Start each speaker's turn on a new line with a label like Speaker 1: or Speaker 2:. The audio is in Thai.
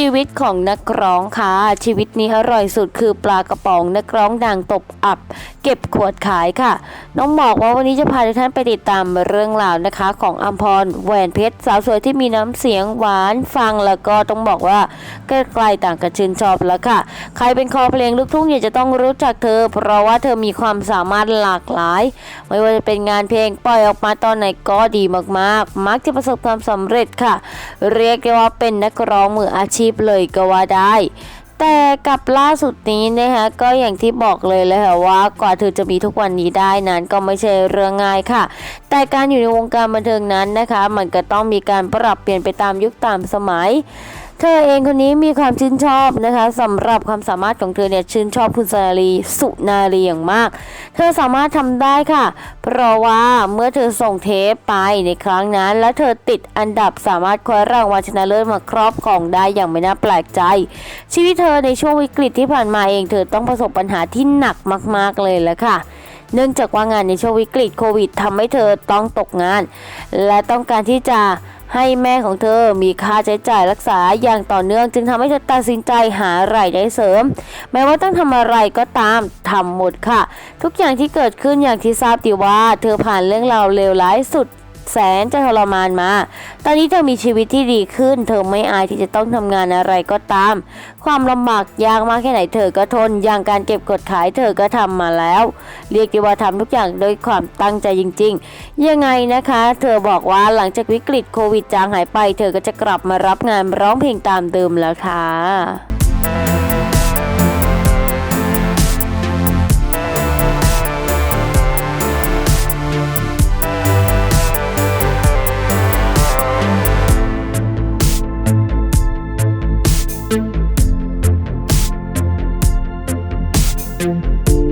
Speaker 1: ชีวิตของนักร้องค่ะ ชีวิตนี้อร่อยสุดคือปลากระป๋องนักร้องดังตบอับ เก็บขวดขายค่ะ น้องบอกว่าวันนี้จะพาทุกท่านไปติดตามเรื่องราวนะคะ ของอัมพรแหวนเพชรสาวสวยที่มีน้ำเสียงหวานฟังแล้วก็ต้องบอกว่าใกล้ๆต่างกันชื่นชอบแล้วค่ะ ใครเป็นคอเพลงลูกทุ่งอยากจะต้องรู้จักเธอ เพราะว่าเธอมีความสามารถหลากหลาย ไม่ว่าจะเป็นงานเพลงปล่อยออกมาตอนไหนก็ดีมากๆ มักจะประสบความสำเร็จค่ะ เรียกได้ว่าเป็นนักร้องมืออาชีพเลยก็ว่าได้แต่กับล่าสุดนี้นะคะก็อย่างที่บอกเลยเลยค่ะว่ากว่าเธอจะมีทุกวันนี้ได้นั้นก็ไม่ใช่เรื่องง่ายค่ะ แต่การอยู่ในวงการบันเทิงนั้นนะคะ มันก็ต้องมีการปรับเปลี่ยนไปตามยุคตามสมัย เธอเองคนนี้มีความชื่นชอบนะคะสำหรับความสามารถของเธอเนี่ยชื่นชอบคุณสนารีสุนารีอย่างมาก เธอสามารถทำได้ค่ะ เพราะว่าเมื่อเธอส่งเทปไปในครั้งนั้น และเธอติดอันดับสามารถคว้ารางวัลชนะเลิศมาครอบครองได้อย่างไม่น่าแปลกใจ ชีวิตเธอในช่วงวิกฤตที่ผ่านมาเองเธอต้องประสบปัญหาที่หนักมาก ๆเลยแหละค่ะเนื่องจากว่างานในช่วงวิกฤตโควิดทำให้เธอต้องตกงาน และต้องการที่จะ ให้แม่ของเธอมีค่าใช้จ่ายรักษาอย่างต่อเนื่องจึงทำให้เธอตัดสินใจหารายได้เสริม แม้ว่าต้องทำอะไรก็ตามทำหมดค่ะ ทุกอย่างที่เกิดขึ้นอย่างที่ทราบดีว่า เธอผ่านเรื่องราวเลวร้ายสุด แสนจะทรมานมา ตอนนี้เธอมีชีวิตที่ดีขึ้น เธอไม่อายที่จะต้องทำงานอะไรก็ตาม ความลำบากยากมากแค่ไหนเธอก็ทน อย่างการเก็บกดขายเธอก็ทำมาแล้ว เรียกได้ว่าทำทุกอย่างโดยความตั้งใจจริง ๆ ยังไงนะคะ เธอบอกว่าหลังจากวิกฤตโควิดจางหายไป เธอก็จะกลับมารับงานร้องเพลงตามเดิมแล้วค่ะ
Speaker 2: you